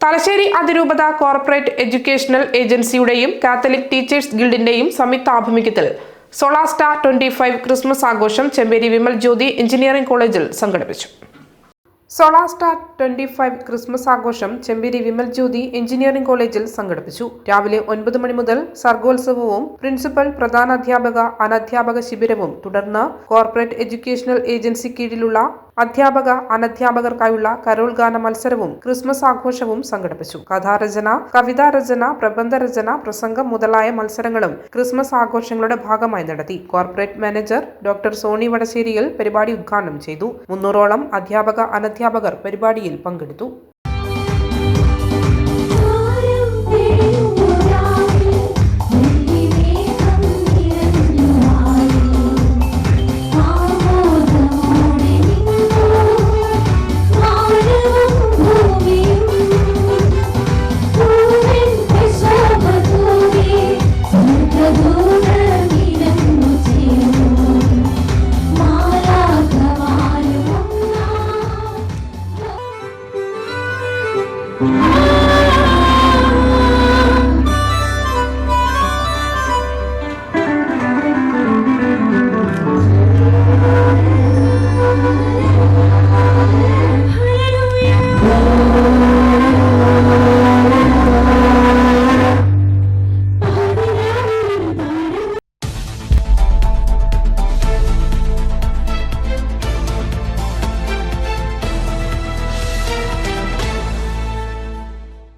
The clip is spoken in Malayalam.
തലശ്ശേരി അതിരൂപത കോർപ്പറേറ്റ് എഡ്യൂക്കേഷണൽ ഏജൻസിയുടെയും കാത്തലിക് ടീച്ചേഴ്സ് ഗിൽഡിന്റെയും സംയുക്ത ആഭിമുഖ്യത്തിൽ സൊളാസ്റ്റ ട്വന്റി ഫൈവ് ക്രിസ്മസ് ആഘോഷം ചെമ്പേരി വിമൽ ജ്യോതി എഞ്ചിനീയറിംഗ് കോളേജിൽ സംഘടിപ്പിച്ചു. സോളാർ ട്വന്റി ഫൈവ് ക്രിസ്മസ് ആഘോഷം ചെമ്പേരി വിമൽ ജ്യോതി എഞ്ചിനീയറിംഗ് കോളേജിൽ സംഘടിപ്പിച്ചു. രാവിലെ ഒൻപത് മണി മുതൽ സർഗോത്സവവും പ്രിൻസിപ്പൽ പ്രധാന അധ്യാപക അനധ്യാപക ശിബിരവും തുടർന്ന് കോർപ്പറേറ്റ് എഡ്യൂക്കേഷണൽ ഏജൻസി കീഴിലുള്ള അധ്യാപക അനധ്യാപകർക്കായുള്ള കരോൾഗാന മത്സരവും ക്രിസ്മസ് ആഘോഷവും സംഘടിപ്പിച്ചു. കഥാരചന കവിതാരചന പ്രബന്ധരചന പ്രസംഗം മുതലായ മത്സരങ്ങളും ക്രിസ്മസ് ആഘോഷങ്ങളുടെ ഭാഗമായി നടത്തി. Corporate manager doctor Soni Vadasseriyil പരിപാടി ഉദ്ഘാടനം ചെയ്തു. മുന്നൂറോളം അധ്യാപക അനധ്യാപകർ പരിപാടിയിൽ പങ്കെടുത്തു. Oh.